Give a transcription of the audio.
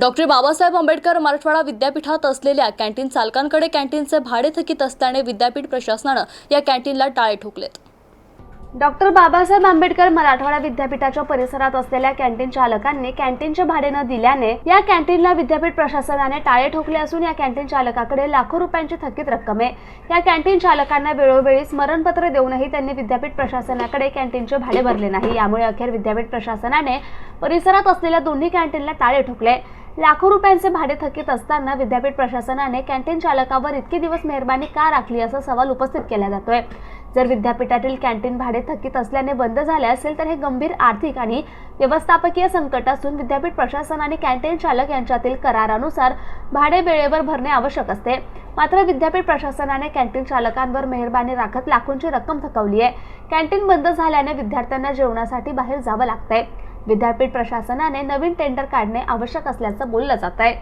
Doctor Babasaheb Ambedkar Marathwada विद्यापीठात असलेल्या canteen चालकांकडे कॅन्टीनचे भाडे थकीत असल्याने विद्यापीठ प्रशासनानं या कॅन्टीनला टाळे ठोकलेत. डॉक्टर बाबासाहेब आंबेडकर मराठवाडा विद्यापीठाच्या परिसरात असलेल्या कॅन्टीन चालकांनी कॅन्टीनचे भाडे न दिल्याने या कॅन्टीनला विद्यापीठ प्रशासनाने टाळे ठोकले असून या कॅन्टीन चालकाकडे लाखो रुपयांची थकीत रक्कम आहे. या कॅन्टीन चालकांना वेळोवेळी स्मरणपत्र देऊनही त्यांनी विद्यापीठ प्रशासनाकडे कॅन्टीनचे भाडे भरले नाही. यामुळे अखेर विद्यापीठ प्रशासनाने परिसरात असलेल्या दोन्ही कॅन्टीनला टाळे ठोकले. लाखो रुपयांचे भाडे थकीत असताना विद्यापीठ प्रशासनाने कॅन्टीन चालकावर इतके दिवस मेहरबानी का राखली असा सवाल उपस्थित केला जातोय. जर विद्यापीठातील कॅन्टीन भाडे थकीत असल्याने बंद झाले असेल तर हे गंभीर आर्थिक आणि व्यवस्थापकीय संकट असून विद्यापीठ प्रशासन आणि कॅन्टीन चालक यांच्यातील करारानुसार भाडे वेळेवर भरणे आवश्यक असते. मात्र विद्यापीठ प्रशासनाने कॅन्टीन चालकांवर मेहरबानी राखत लाखोंची रक्कम थकवली आहे. कॅन्टीन बंद झाल्याने विद्यार्थ्यांना जेवणासाठी बाहेर जावं लागतंय. विद्यापीठ प्रशासनाने नवीन टेंडर काढणे आवश्यक असल्याचं बोललं जात आहे